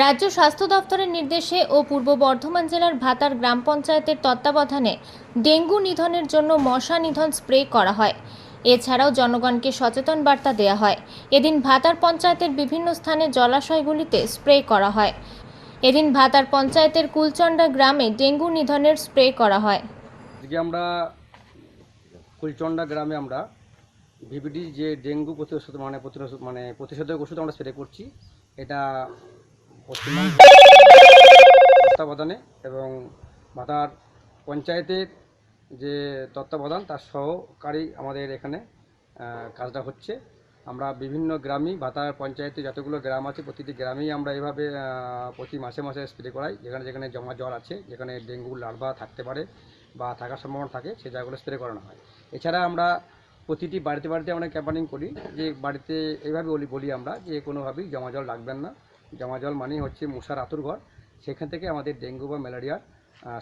রাজ্য স্বাস্থ্য দপ্তরের নির্দেশে ও পূর্ব বর্ধমান জেলার ভাতার গ্রাম পঞ্চায়েতের তত্ত্বাবধানে ডেঙ্গু নিধনের জন্য মশা নিধন স্প্রে করা হয়। এছাড়াও জনগণকে সচেতন বার্তা দেওয়া হয়। এদিন ভাতার পঞ্চায়েতের বিভিন্ন স্থানে জলাশয়গুলিতে স্প্রে করা হয়। এদিন ভাতার পঞ্চায়েতের কুলচন্ডা গ্রামে ডেঙ্গু নিধনের স্প্রে করা হয়। আজকে আমরা কুলচন্ডা গ্রামে আমরা ভিভিডি যে ডেঙ্গু প্রতিষেধক মানে প্রতিষেধক মানে প্রতিষেধক ওষুধ আমরা স্প্রে করছি, এটা তত্ত্বাবধানে এবং ভাতার পঞ্চায়েতের যে তত্ত্বাবধান, তার সহকারী আমাদের এখানে কাজটা হচ্ছে। আমরা বিভিন্ন গ্রামই ভাতার পঞ্চায়েতে যতগুলো গ্রাম আছে, প্রতিটি গ্রামেই আমরা এভাবে প্রতি মাসে মাসে স্প্রে করাই। যেখানে যেখানে জমা জল আছে, যেখানে ডেঙ্গু, লার্ভা থাকতে পারে বা থাকার সম্ভাবনা থাকে, সে জায়গাগুলো স্প্রে করানো হয়। এছাড়া আমরা প্রতিটি বাড়িতে বাড়িতে আমরা ক্যাম্পানিং করি যে, বাড়িতে এইভাবে বলি বলি আমরা যে, কোনোভাবেই জমা জল রাখবেন না। জমা জল মানেই হচ্ছে মশার আতুর ঘর। সেখান থেকে আমাদের ডেঙ্গু বা ম্যালেরিয়ার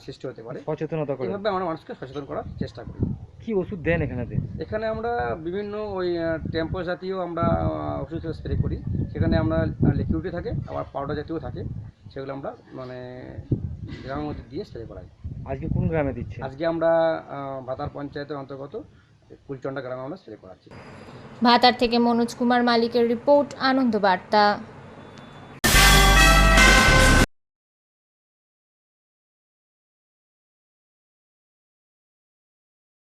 সৃষ্টি হতে পারে। সচেতনতা করে। এইভাবে আমরা মানুষকে সচেতন করার চেষ্টা করি। কি ওষুধ দেন এখানেতে এখানে আমরা বিভিন্ন ওই টেম্পো জাতীয় আমরা ওষুধ স্প্রে করি। সেখানে আমরা লিকুইডে থাকে আবার পাউডার জাতীয় থাকে। সেগুলো আমরা মানে গ্রামের মধ্যে দিয়ে স্প্রে করাই। আজকে কোন গ্রামে দিচ্ছে? আজকে আমরা ভাতার পঞ্চায়েতের অন্তর্গত কুলচন্ডা গ্রামে আমরা স্প্রে করাচ্ছি। ভাতার থেকে মনোজ কুমার মালিকের রিপোর্ট আনন্দ বার্তা।